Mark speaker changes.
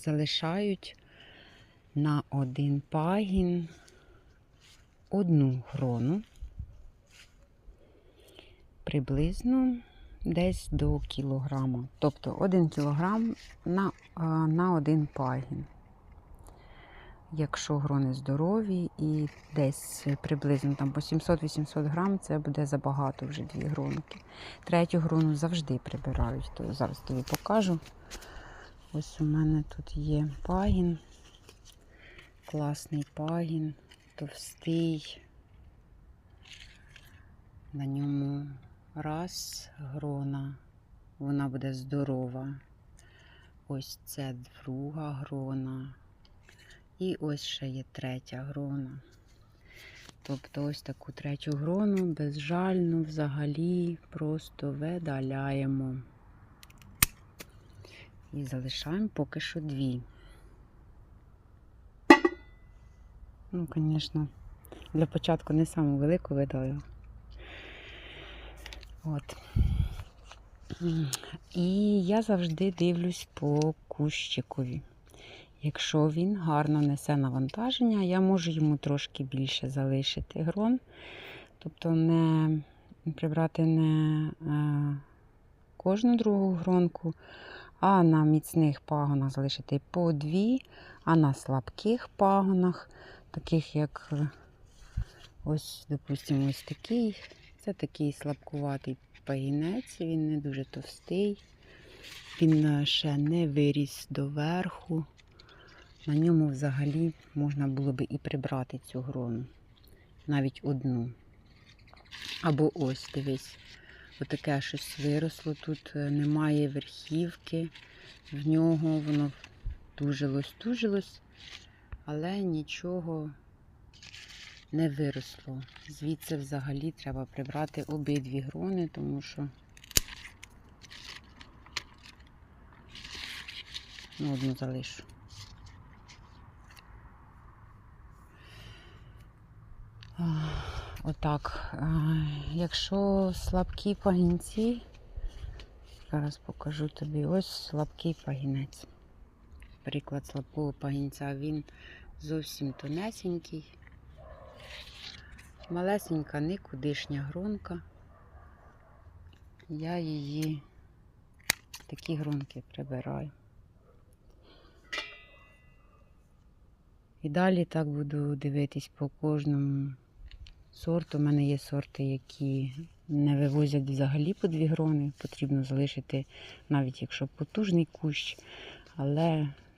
Speaker 1: залишають на один пагін одну грону. Приблизно десь до кілограма. Тобто один кілограм на, на один пагін. Якщо грони здорові і десь приблизно там по 700-800 грам, це буде забагато вже дві гронки. Третю грону завжди прибирають, то зараз тобі покажу. Ось у мене тут є пагін, класний пагін, товстий. На ньому раз грона, вона буде здорова. Ось це друга грона. І ось ще є третя грона. Тобто ось таку третю грону безжально взагалі просто видаляємо. І залишаємо поки що дві. Ну, звісно, для початку не саму велику видалила. От. І я завжди дивлюсь по кущикові. Якщо він гарно несе навантаження, я можу йому трошки більше залишити грон. Тобто не прибрати не е, кожну другу гронку, а на міцних пагонах залишити по дві, а на слабких пагонах, таких як ось, допустимо, ось такий. Це такий слабкуватий пагінець, він не дуже товстий. Він е, ще не виріс доверху. На ньому взагалі можна було би і прибрати цю грону. Навіть одну. Або ось, дивись, отаке щось виросло. Тут е, немає верхівки, в нього воно тужилось, тужилось, але нічого не виросло. Звідси взагалі треба прибрати обидві грони, тому що ну, одну залишу. Ах, Отак. Якщо слабкі пагінці, зараз покажу тобі ось слабкий пагінець. Приклад слабкого пагінця, він зовсім тонесенький. Малесенька, никудишня гронка. Я її такі гронки прибираю. І далі так буду дивитись по кожному сорту. У мене є сорти, які не вивозять взагалі по дві грони. Потрібно залишити, навіть якщо потужний кущ, але